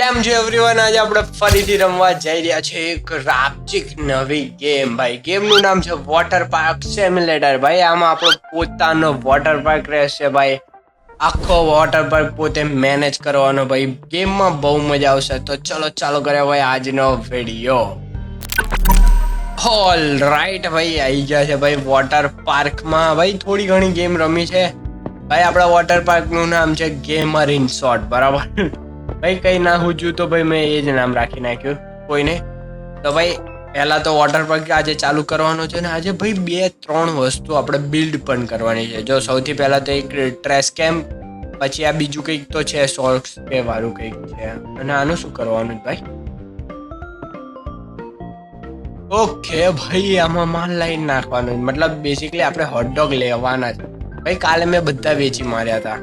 કેમ છે એવરીવન આજે આપણે ફરીથી રમવા જઈ રહ્યા છે એક રાપચિક નવી ગેમ ભાઈ. ગેમનું નામ છે વોટર પાર્ક સિમ્યુલેટર ભાઈ, આમાં આપણો પોતાનો વોટર પાર્ક રહેશે, ભાઈ. આખો વોટર પાર્ક પોતે મેનેજ કરવાનો, ભાઈ. ગેમમાં બહુ મજા આવશે. તો ચલો, ચાલો કર્યા ભાઈ આજનો વીડિયો ઓલ રાઈટ ભાઈ આવી ગયા છે, ભાઈ વોટર પાર્કમાં ભાઈ, થોડી ઘણી ગેમ રમી છે. ભાઈ, આપણા વોટર પાર્કનું નામ છે ગેમર ઇન શોર્ટ બરાબર? ભાઈ, કઈ ના હુજ્યું તો ભાઈ મેં એ જ નામ રાખી નાખ્યું, કોઈને. તો ભાઈ, પહેલા તો વોટર પાર્ક આજે ચાલુ કરવાનો છે ને આજે ભાઈ બે ત્રણ વસ્તુ આપણે બિલ્ડ પણ કરવાની છે. જો સૌથી પહેલાં તો એક ટ્રેસ કેમ્પ પછી આ બીજું કંઈક તો છે શોર્ટ કે વાળું કંઈક છે. અને આનું શું કરવાનું ભાઈ? ઓકે, ભાઈ, આમાં માલ લાઈન નાખવાનું મતલબ બેસિકલી આપણે હોટડોગ લેવાના છે. ભાઈ, કાલે મેં બધા વેચી માર્યા હતા.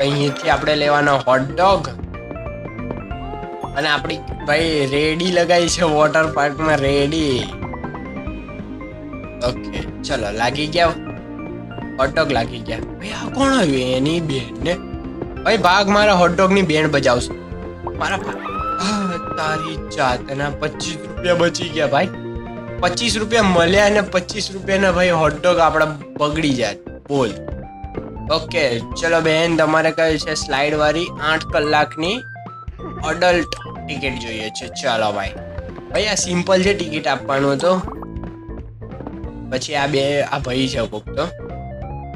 અહીંથી આપણે લેવાનો હોટડોગ અને આપણી ભાઈ રેડી લગાવી છે વોટર પાર્કમાં રેડી. ઓકે ચલો, લાગી ગયા. હોટડોગ લાગી ગયા. ભાઈ, આ કોણ આવ્યું? એની બેન ને? ભાઈ, ભાગ મારા હોટડોગની બેન બજાવશે. મારા તારી જાતના પચીસ રૂપિયા બચી ગયા, ભાઈ. પચીસ રૂપિયા મળ્યા અને પચીસ રૂપિયાના ભાઈ હોટડોગ આપણા બગડી જાય. બોલ. ઓકે, ચલો બેન, તમારે કઈ છે સ્લાઇડ વાળી? આઠ કલાકની અડલ્ટ ટિકિટ જોઈએ છે. ચાલો ભાઈ. ભાઈ, આ સિમ્પલ છે ટિકિટ આપવાનું તો પછી આ બે, આ ભાઈ છે કોક તો.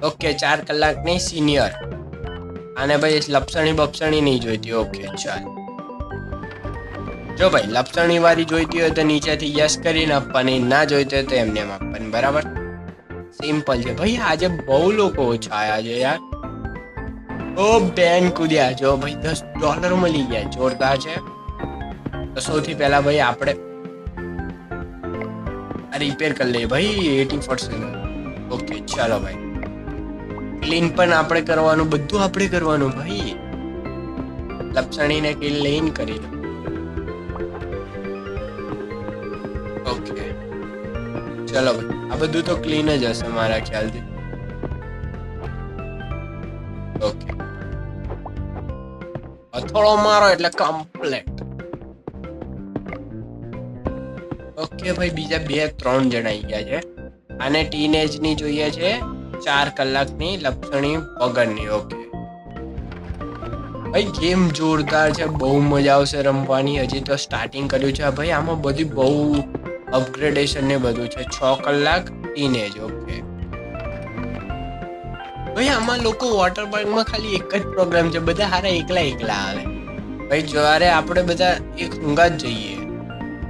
ઓકે, ચાર કલાકની સિનિયર અને ભાઈ લપસણી બપસણી નહીં જોઈતી. ઓકે, ચાલ. જો ભાઈ, લપસણી વાળી જોઈતી હોય તો નીચેથી યસ કરીને આપવાની, ના જોઈતી હોય તો એમને એમ આપવાની. બરાબર? સિમ્પલ છે. ભાઈ, આજે બહુ લોકો ઓછા આવ્યા છે યાર. ઓ બેન કૂદ્યા જો ભાઈ, દસ ડોલર મળી ગયા. જોરદાર છે. તો સૌથી પહેલા ભાઈ, આપણે રિપેર કરી લઈએ. ભાઈ એટી પર્સન્ટ ઓકે ચાલો ભાઈ. ક્લીન પણ આપણે કરવાનું, બધું આપણે કરવાનું, ભાઈ. લપસણીને ક્લીન કરી લો ઓકે ચલો ભાઈ. આ બધું તો ક્લીન જ હશે મારા ખ્યાલથી. ઓકે અથડો મારો એટલે કમ્પ્લેટ ઓકે ભાઈ, બીજા બે ત્રણ જણા આવી ગયા છે. આને ટીનેજની જોઈએ છે, ચાર કલાકની લપસણી વગરની ઓકે ભાઈ ગેમ જોરદાર છે, બહુ મજા આવશે રમવાની. હજી તો સ્ટાર્ટિંગ કર્યું છે. ભાઈ, આમાં બધી બહુ અપગ્રેડેશન ને બધું છે, છ કલાક ટીનેજ ઓકે ભાઈ આમાં લોકો વોટર પાર્કમાં ખાલી એક જ પ્રોગ્રામ છે, બધા હારા એકલા એકલા આવે. ભાઈ, જ્યારે આપણે બધા એક ઊંઘા જ જઈએ.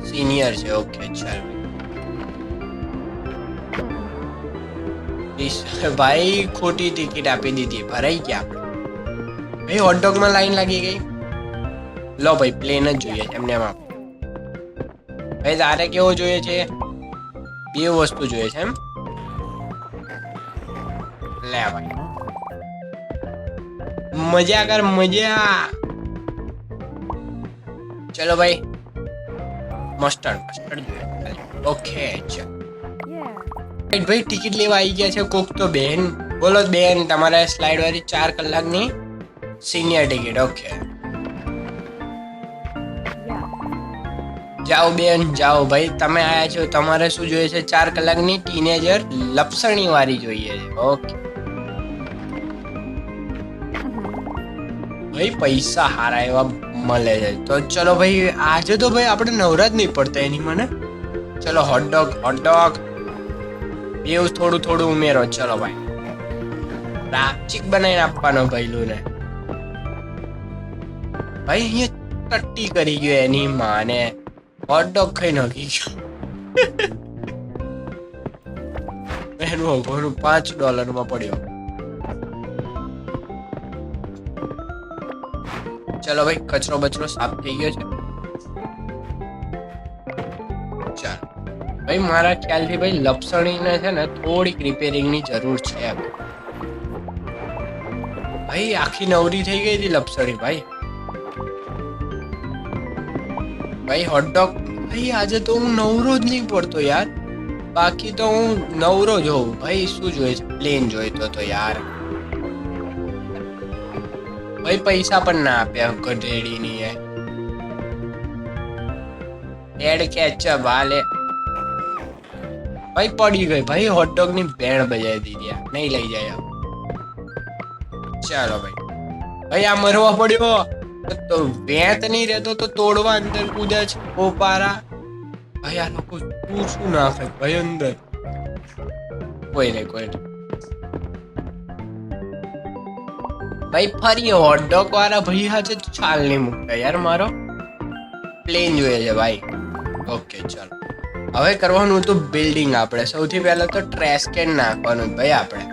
સિનિયર છે ઓકે ચાલ. ભાઈ ભાઈ, ખોટી ટિકિટ આપી દીધી, ભરાઈ ગયા. આપણે ભાઈ હોટડોગમાં લાઈન લાગી ગઈ. લો ભાઈ પ્લેન જ જોઈએ છે એમને એમ આપો. ભાઈ તારે કેવો જોઈએ છે? બે વસ્તુ જોઈએ છે એમ? લે ભાઈ. મજા કર, મજા. ચલો ભાઈ. મસ્ટર્ડ મસ્ટર્ડ જોઈએ. ઓકે, ચાલ. ભાઈ, ટિકિટ લેવા આવી ગયા છે કોક તો બેન. બોલો બેન, તમારે સ્લાઇડ વાળી ચાર કલાકની સિનિયર ટિકિટ ઓકે. જાઓ બેન, જાઓ ભાઈ. તમે આયા છો, તમારે શું જોઈએ છે? ચાર કલાકની ટીનેજર લપસણી વાળી જોઈએ છે. ઓકે. ભાઈ, પૈસા હારા એવા મળે છે. તો ચલો ભાઈ, આજે તો ભાઈ આપણે નવરા નહીં પડતા એની મને. ચલો હોટડોગ હોટડોગ એવું થોડું થોડું ઉમેરો. ચલો ભાઈ. રાપચીક બનાવીને આપવાનો ભાઈલું ને ભાઈ, અહીંયા ટટ્ટી કરી ગયો એની માને. હોટડોગ ખાઈ નાખી. એનું ઘણું પાંચ ડોલરમાં પડ્યો. ચલો ભાઈ, કચરો બચરો સાફ થઈ ગયો છે. ચાલો. ભાઈ, મારા ખ્યાલથી ભાઈ, લપસણીને છે ને થોડીક રિપેરિંગની જરૂર છે ભાઈ, આખી નવરી થઈ ગઈ હતી લપસણી, ભાઈ. ભાઈ હોટડોગ ભાઈ, આજે તો હું નવરો જ નહીં પડતો યાર. બાકી તો હું નવરો જ હોઉં. ભાઈ, શું જોઈએ પ્લેન જોઈતો તો યાર. ભાઈ, પૈસા પણ ના આપ્યા ગઢેડીની એ. એડ કેચઅપ હાલે. ભાઈ, પડી ગઈ. ભાઈ હોટડોગની બેણ બજાવી દીધી. નહીં લઈ જાય ચાલો ભાઈ. ભાઈ, આ મરવા પડ્યો. તો વેત નહીં રહેતો તો તોડવા અંદર કૂદે છે. ઓપારા ભાઈ, આ લોકો શું શું નાખે ભાઈ, અંદર. કોઈ નહીં, કોઈ ભાઈ, ફરી હોટડોગ વાળા ભાઈ હાથે છાલ નહીં મૂકતા યાર મારો. પ્લેન જોઈએ છે ભાઈ. ઓકે ચાલો. હવે કરવાનું તો બિલ્ડિંગ આપણે. સૌથી પહેલા તો ટ્રેશ નાખવાનું ભાઈ આપણે.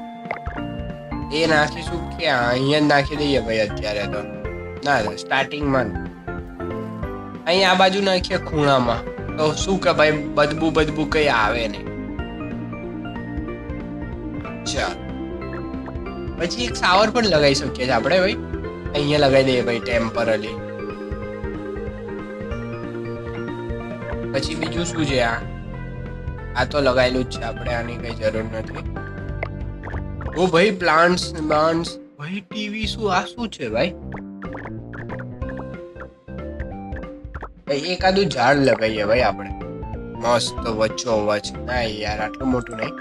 એ નાખીશું કે અહીંયા જ નાખી દઈએ ભાઈ અત્યારે તો. ના સ્ટાર્ટિંગમાં અહીં આ બાજુ નાખીએ ખૂણામાં. તો શું કે ભાઈ, બદબુ બદબુ કઈ આવે નહીં. ચાલ. પછી એક સાવર પણ લગાવી શકીએ છીએ આપણે ભાઈ. અહીંયા લગાવી દઈએ ભાઈ ટેમ્પરલી પછી બીજું શું છે આ? આ તો લગાવેલું જ છે આપણે, આની કઈ જરૂર નથી. ઓ ભાઈ પ્લાન્ટ્સ પ્લાન્ટ્સ ભાઈ ટીવી શું, આ શું છે ભાઈ? ભાઈ, એકાદું ઝાડ લગાવીએ ભાઈ આપણે. મસ્ત વચ્ચો વચ ના યાર, આટલું મોટું નહીં.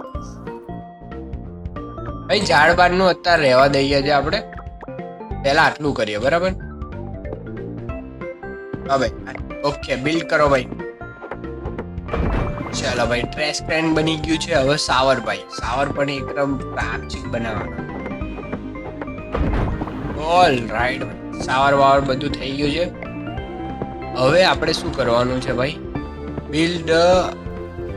ભાઈ, ઝાડ બારનું અત્યારે રહેવા દઈએ છે આપણે. પહેલા આટલું કરીએ, બરાબર? હવે ઓકે બિલ્ડ કરો ભાઈ. ચાલો ભાઈ ટ્રેસ ક્રેન બની ગયું છે. હવે સાવર ભાઈ, સાવર પણ એકદમ પ્રાચીન બનાવવાનો. ઓલ રાઈટ સાવર વાવર બધું થઈ ગયું છે. હવે આપણે શું કરવાનું છે ભાઈ? બિલ્ડ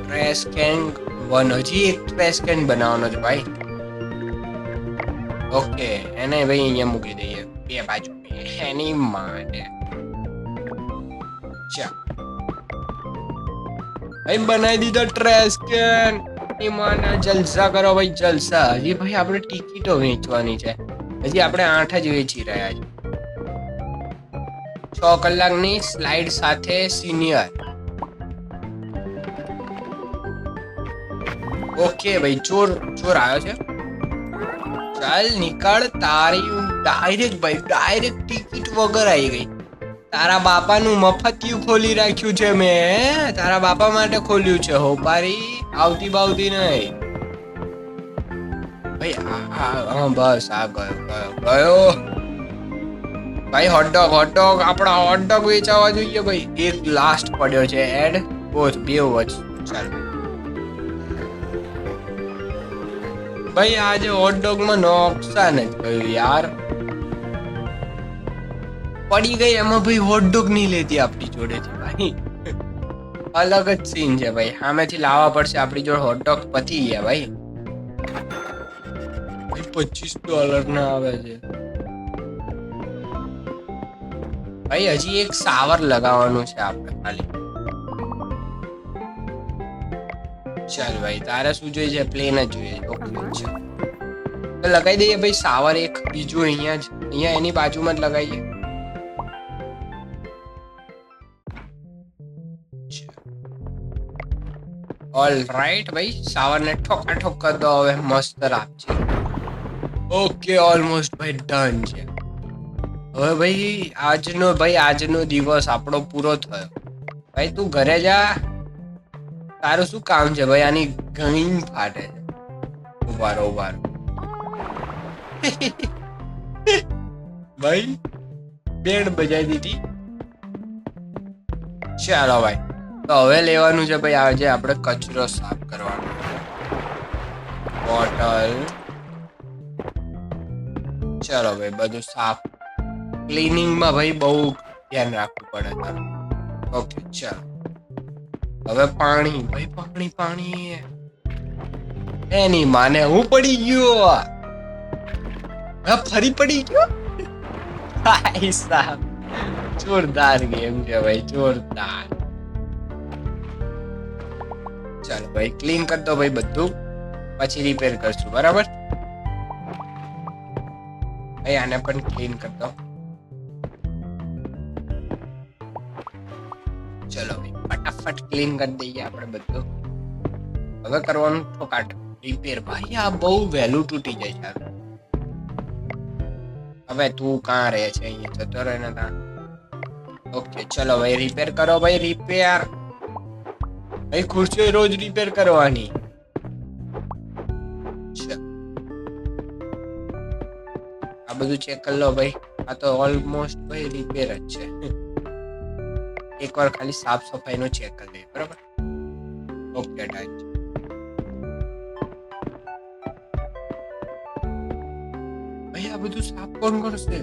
ટ્રેસ કેન વન હજી એક ટ્રેસ કેન બનાવવાનો છે ભાઈ. ઓકે એને ભાઈ અહીંયા મૂકી દઈએ. બે બાજુ. એની માટે. ચા. ભાઈ, બનાવી દીધો ટ્રેસ કેન માના જલસા કરો ભાઈ, જલસા. હજી ભાઈ આપણે ટિકિટો વેચવાની છે. હજી આપણે આઠ જ વેચી રહ્યા છે છ કલાકની સ્લાઇડ સાથે સિનિયર. ઓકે ભાઈ ચોર ચોર આવ્યો છે. ચાલ, નીકળ. તારી ડાયરેક્ટ ભાઈ ડાયરેક્ટ ટિકિટ વગર આવી ગઈ. તારા બાપાનું મફતિયું ખોલી રાખ્યું છે મેં તારા બાપા માટે ખોલ્યું છે. હોપારી આવતી બાવતી નહીં. ભાઈ હા બસ, આ, ગયો ગયો ગયો. ભાઈ હોટડોગ હોટડોગ આપણા હોટડોગ વેચાવા જોઈએ ભાઈ. એક લાસ્ટ પડ્યો છે એડ બોથ બે વચ ચાલ. ભાઈ, આજે હોટડોગમાં નુકસાન જ થયું યાર. પડી ગઈ, એમાં ભાઈ હોટડોગ નહીં લેતી આપણી જોડેથી ભાઈ. અલગ જ સીન છે ભાઈ. સામેથી લાવવા પડશે આપણી જોડે હોટડોગ પતી ગયા ભાઈ. પચીસ ડોલર ના આવે છે. ભાઈ, હજી એક સાવર લગાવવાનું છે આપણે ખાલી. ચાલ ભાઈ, તારે શું જોઈએ છે? પ્લેન જ જોઈએ ઓકે લગાવી દઈએ ભાઈ, સાવર એક, બીજું અહીંયા જ, અહીંયા એની બાજુમાં જ લગાવીએ ઓલ રાઈટ ભાઈ, સાવરને ઠોકા ઠોક કર દો, હવે મસ્ત રાખજે. ઓકે ઓલમોસ્ટ ભાઈ ડન છે. હવે ભાઈ, આજનો ભાઈ, આજનો દિવસ આપણો પૂરો થયો. ભાઈ, તું ઘરે જા. તારું શું કામ છે ભાઈ? આની ઘણી ફાટે છે. ઉભારો ઉભારો ભાઈ, બેડ બજાવી દીધી. ચાલો ભાઈ. તો હવે લેવાનું છે ભાઈ, આજે આપણે કચરો સાફ કરવાનો બોટલ. ચાલો ભાઈ, બધું સાફ ક્લિનિંગમાં ભાઈ બહુ ધ્યાન રાખવું પડે ઓકે ચાલો. હવે પાણી, ભાઈ પાણી પાણી એની માને હું પડી ગયો. ફરી પડી ગયો? જોરદાર ગેમ છે ભાઈ, જોરદાર. ચાલો ભાઈ ક્લીન કર દો ભાઈ બધું. પછી રિપેર કરશું, બરાબર? ભાઈ, આને પણ ક્લીન કર દો. ચલો, ફટાફટ ક્લીન કરી દઈએ આપણે બધું. હવે કરવાનું ઠોકાટ રિપેર ભાઈ, આ બહુ વહેલું તૂટી જાય છે હવે. તું કાં રહે છે અહીંયા? જતો રહે ને ત્યાં. ઓકે ચલો ભાઈ રિપેર કરો ભાઈ રિપેર ભાઈ, ખુરશીઓ રોજ રિપેર કરવાની. આ બધું ચેક કરી લો ભાઈ. આ તો ઓલમોસ્ટ ભાઈ રિપેર જ છે. એકવાર ખાલી સાફ સફાઈ નું ચેક કરી લઈએ, બરાબર? ઓકે ડન ભાઈ, આ બધું સાફ કોણ કરશે?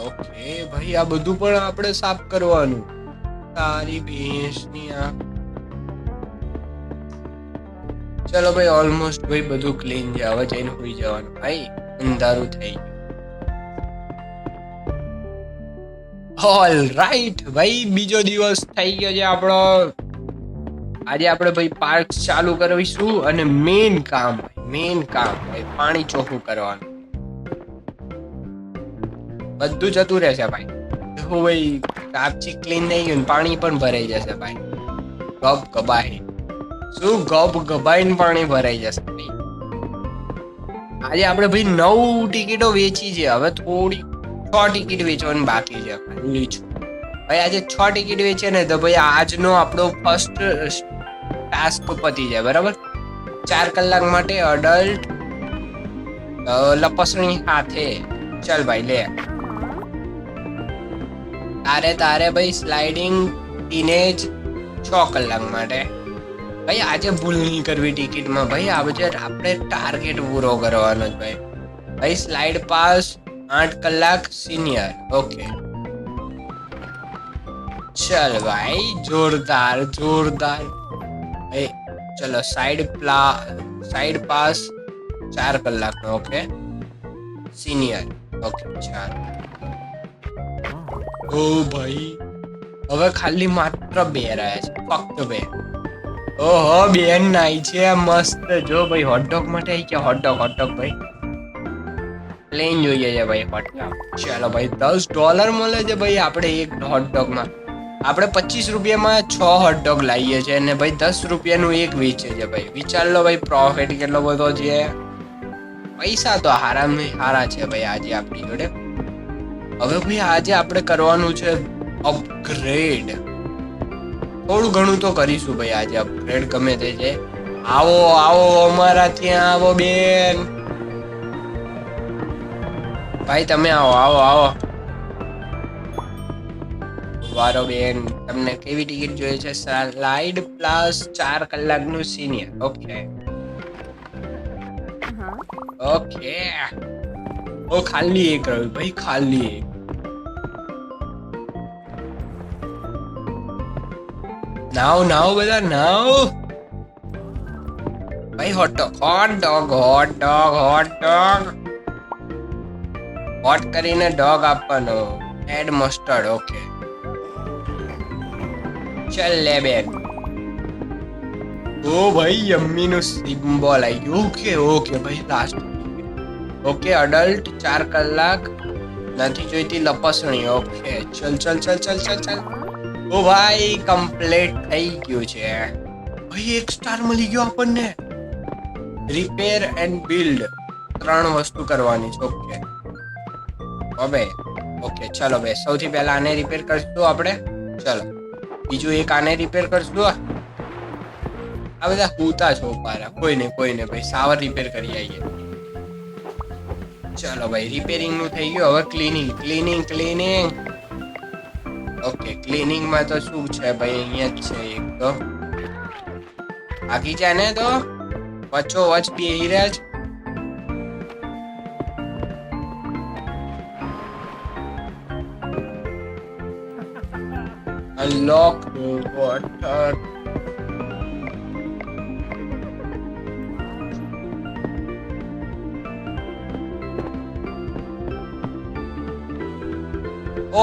ઓકે ભાઈ, આ બધું પણ આપણે સાફ કરવાનું. તારી ભેંસની આ. ચલો ભાઈ ઓલમોસ્ટ ભાઈ, બધું ક્લીન છે હવે જઈને હોઈ જવાનું. ભાઈ, અંધારું થઈ ગયું. ઓલ રાઈટ ભાઈ, બીજો દિવસ થઈ ગયો છે આપણો. આજે આપણે ભાઈ પાર્ક ચાલુ કરીશું અને મેઈન કામ મેઈન કામ ભાઈ પાણી ચોખ્ખું કરવાનું. બધું જતું રહેશે ભાઈ. જો ભાઈ, કાપચી ક્લીન થઈ ગયું પાણી પણ ભરાઈ જશે ભાઈ. ગપ ગબાઈ. શું ગપ ગબાઈને પાણી ભરાઈ જશે ભાઈ? આજે આપણે ભાઈ નવ ટિકિટો વેચી છે. હવે થોડી છ ટિકિટ વેચવાની બાકી છે. ખાલી ભાઈ, આજે છ ટિકિટ વેચે ને તો ભાઈ આજનો આપણો ફર્સ્ટ ટાસ્ક પતી જાય, બરાબર? ચાર કલાક માટે અડલ્ટ લપસણી સાથે ચાલ ભાઈ, લે. તારે તારે ભાઈ સ્લાઇડિંગ ટીનેજ છ કલાક માટે. ભાઈ, આજે ભૂલ નહીં કરવી ટિકિટમાં. ભાઈ આજે આપણે ટાર્ગેટ પૂરો કરવાનો જ ભાઈ. ભાઈ સ્લાઇડ પાસ આઠ કલાક સિનિયર ઓકે ચલ ભાઈ જોરદાર જોરદાર ભાઈ ચલો સાઈડ પ્લા સાઈડ પાસ ચાર કલાકનો ઓકે સિનિયર ઓકે ચાર ઓ ભાઈ હવે ખાલી માત્ર બે રહ્યા છે ફક્ત બે ઓહો બેન નાઈ છે મસ્ત જો ભાઈ હોટડોગ માટે આવી ગયા હોટડોગ હોટડોગ ભાઈ પ્લેન જોઈએ છે ભાઈ હોટડોગ ચાલો ભાઈ, દસ ડોલર મળે છે ભાઈ આપણે એક હોટડોગમાં આપણે પચીસ રૂપિયામાં છ હોટડોગ લાવીએ છીએ અને ભાઈ દસ રૂપિયાનું એક વેચે છે ભાઈ. વિચાર લો ભાઈ પ્રોફિટ કેટલો બધો છે? પૈસા તો હારા હારા છે ભાઈ આજે આપણી જોડે. હવે ભાઈ આજે આપણે કરવાનું છે અપગ્રેડ થોડું ઘણું તો કરીશું ભાઈ આજે અપગ્રેડ ગમે તે છે. આવો આવો અમારા ત્યાં આવો બેન. ભાઈ તમે આવો આવો આવો. વારો બેન તમને કેવી ટિકિટ જોઈએ છે? સ્લાઇડ પ્લસ ચાર કલાકનું સિનિયર. ઓકે. ઓકે. ઓ ખાલી એક રવિ ભાઈ ખાલી એક. નાવ નાવ બધા નાવ. ભાઈ hot dog hot dog hot dog hot dog hot કરીને ડોગ આપવાનો. એડ મસ્ટર્ડ ઓકે ચલ લે બેન. ઓ ભાઈ યમ્મી નું સિમ્બોલ આવી ગયું. ઓકે ઓકે ભાઈ લાસ્ટ ઓકે અડલ્ટ ચાર કલાક. નથી જોઈતી લપસણી. ઓકે ચલ ચલ ચલ ચલ ચલ ચલ. ઓ ભાઈ કમ્પ્લીટ થઈ ગયું છે. ભાઈ એક સ્ટાર મળી ગયો આપણને. રિપેર એન્ડ બિલ્ડ ત્રણ વસ્તુ કરવાની છે. ઓકે હવે ઓકે ચલો બે. સૌથી પહેલા આને રિપેર કરશું આપણે. ચલો. બીજું એક આને રિપેર કરશું આ બધા હુતા છો પારા કોઈ ને કોઈ ને ભાઈ, સાવર રિપેર કરી આવીએ ચલો ભાઈ રિપેરિંગનું થઈ ગયું. હવે ક્લીનિંગ ક્લીનિંગ ક્લીનિંગ ઓકે ક્લીનિંગમાં તો શું છે ભાઈ? અહીંયા જ છે એક તો. બાકી છે ને તો? વચ્ચો વચ બેહી રહ્યા છે? Unlock water.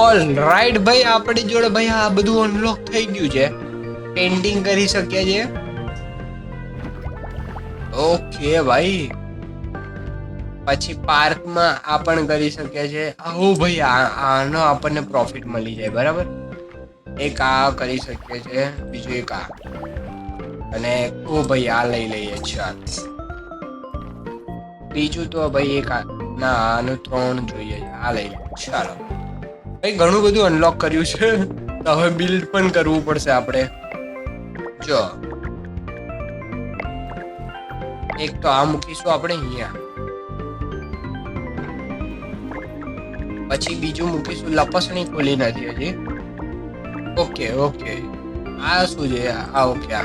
ઓલ રાઈટ ભાઈ, આપણી જોડે ભાઈ આ બધું અનલોક થઈ ગયું છે. પેન્ટિંગ કરી શકીએ છીએ ઓકે ભાઈ. પછી પાર્કમાં આ પણ કરી શકીએ છીએ આવું ભાઈ આનો આપણને પ્રોફિટ મળી જાય, બરાબર? એક આ કરી શકીએ છીએ બીજું એક આ. અને ઓ ભાઈ, આ લઈ લઈએ ચાલ બીજું તો ભાઈ એક ના, આનું ત્રણ જોઈએ આ લઈ લો ચાલો. ભાઈ, ઘણું બધું અનલોક કર્યું છે. તો હવે બિલ્ડ પણ કરવું પડશે આપણે. જો. એક તો આ મૂકીશું આપણે અહીંયા. પછી બીજું મૂકીશું. લપસણી ખોલી નથી હજી. Okay okay. આ શું છે? આ ઓકે, આ.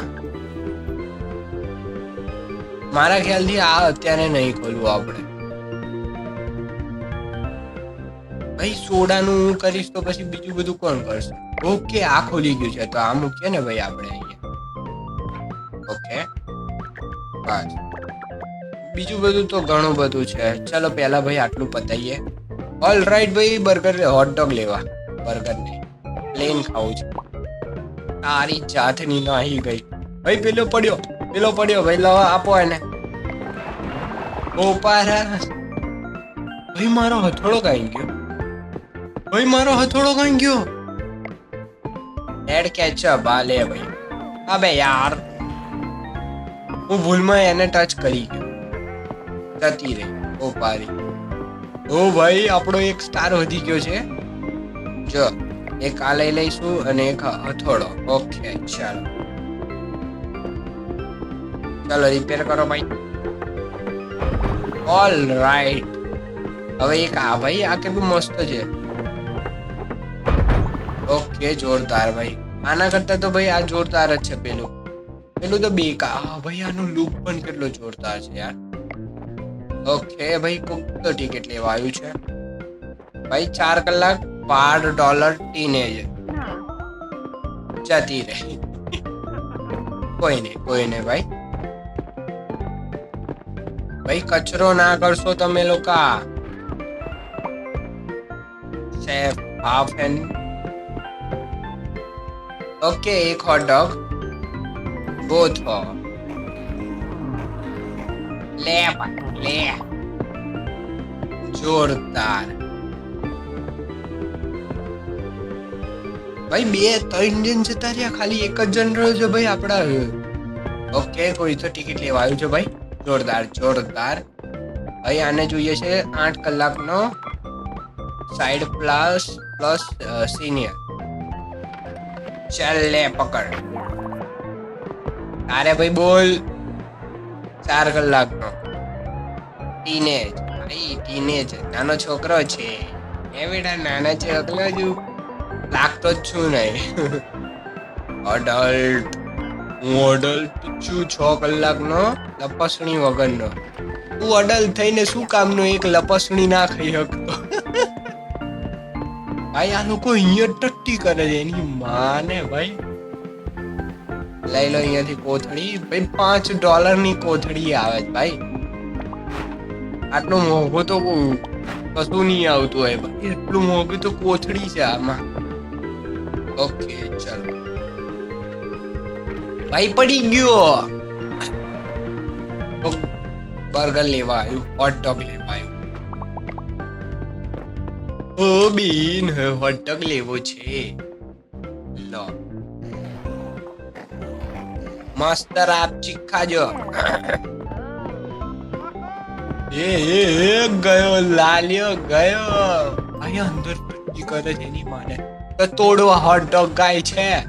મારા ખ્યાલથી આ અત્યારે નહીં ખોલવું આપણે. ભાઈ, સોડાનું હું કરીશ તો પછી બીજું બધું કોણ કરશે? ઓકે, આ ખોલી ગયું છે. તો આ મૂકીએ ને ભાઈ આપણે અહીંયા. ઓકે. બસ. બીજું બધું તો ઘણું બધું છે. ચલો પહેલા ભાઈ આટલું પતાઈએ. ઓલ રાઈટ ભાઈ બર્ગર હોટડોગ લેવા. બર્ગર નહીં પ્લેન ખાવું છે. તારી જાતની નાહી ગઈ. ભાઈ, પેલો પડ્યો. પેલો પડ્યો. ભાઈ, લવા, આપો એને. ઓપારા ભાઈ, મારો હથોડો કાઈ ગયો. ભાઈ, મારો હથોડો કાઈ ગયો. એડ કેચઅપ, આ લે ભાઈ. અબે યાર. હું ભૂલમાં એને ટચ કરી ગયો. જતી રહી ઓ પારી ઓ ભાઈ, આપણો એક સ્ટાર વધી ગયો છે. જો. એક આ લઈ લઈશું અને એક હથોડો. ઓકે, ચાલો. ચાલો રિપેર કરો ભાઈ. ઓલ રાઈટ હવે એક આ ભાઈ, આ કેટલું મસ્ત છે. ઓકે, જોરદાર ભાઈ. આના કરતા તો ભાઈ આ જોરદાર જ છે પેલું. પેલું તો બેકા. હા ભાઈ, આનું લુક પણ કેટલો જોરદાર છે યાર. ઓકે, ભાઈ, કોક તો ટિકિટ લેવા આવ્યું છે. ભાઈ, ચાર કલાક બાર ડોલર ટીનેજ જતી રહી કોઈ નહીં કોઈ નહીં ભાઈ ભાઈ કચરો ના કરશો તમે લોકો શેફ હાફ એન્ડ ઓકે એક હોટ ડોગ બોથ હો લે ભાઈ, લે જોરદાર ભાઈ, બે ત્રણ ઇન્ડિયન જતા રહ્યા, ખાલી એક જ જણ રહ્યો છે ભાઈ આપણા. ઓકે, કોઈ તો ટિકિટ લેવા આવ્યું છે ભાઈ. જોરદાર જોરદાર. ભાઈ, આને જોઈએ છે આઠ કલાકનો સાઈડ પ્લસ પ્લસ સિનિયર ચાલ લે, પકડ. તારે ભાઈ બોલ. ચાર કલાકનો. ટીનેજ ભાઈ ટીનેજ નાનો છોકરો છે. એ બેટા નાના અગલા છું લાગતો જ છું નહીં. અડલ્ટ હું અડલ્ટ છું છ કલાકનો લપસણી વગરનો. તું અડલ્ટ થઈને શું કામનો એક લપસણી ના ખાઈ શકતો? ભાઈ આ લોકો અહીંયા ટટ્ટી કરે છે. એની માને ભાઈ. લઈ લો અહીંયાથી કોથળી. ભાઈ, પાંચ ડોલરની કોથળી આવે છે ભાઈ. આટલું મોંઘું તો કશું નહીં આવતું હોય. ભાઈ એટલું મોંઘું તો કોથળી છે આમાં. ઓકે, ચાલો. ભાઈ પડી ગયો. બર્ગર લેવા આવ્યું હોટ ડોગ લેવા આવ્યું. ઓ, બીન હોટ ડોગ લેવો છે. લો. મસ્ત આપ ખાજો. એ એ ગયો, લાલ્યો, ગયો. અહીંયા અંદર કરે જેની માને. તોડવા હોટ ડોગ ગાય છે.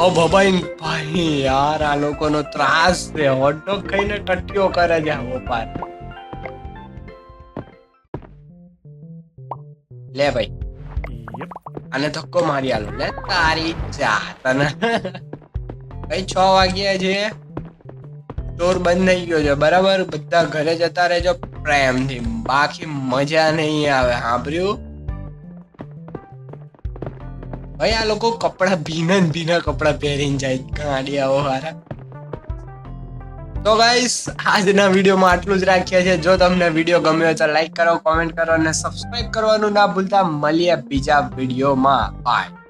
ઓ ભબાઈ ભાઈ યાર આ લોકોનો ત્રાસ છે. હોટ ડોગ ખાઈને ટટ્ટીઓ કરે છે આવો પાર. લે ભાઈ. અને ધક્કો મારી આલો. લે તારી જાત. અને ભાઈ છ વાગ્યા છે સ્ટોર બંધ થઈ ગયો છે. બરાબર? બધા ઘરે જતા રહેજો. પ્રેમથી. બાકી મજા નહીં આવે. સાંભળ્યું ભાઈ, આ લોકો કપડા ભીના ભીના કપડા પહેરીને જાય ગાડિયાઓ હારા. તો ગાઈસ આજના વિડીયોમાં આટલું જ રાખ્યા છે જો તમને વીડિયો ગમ્યો તો લાઈક કરો કોમેન્ટ કરો અને સબસ્ક્રાઇબ કરવાનું ના ભૂલતા. મળીએ બીજા વિડીયોમાં. બાય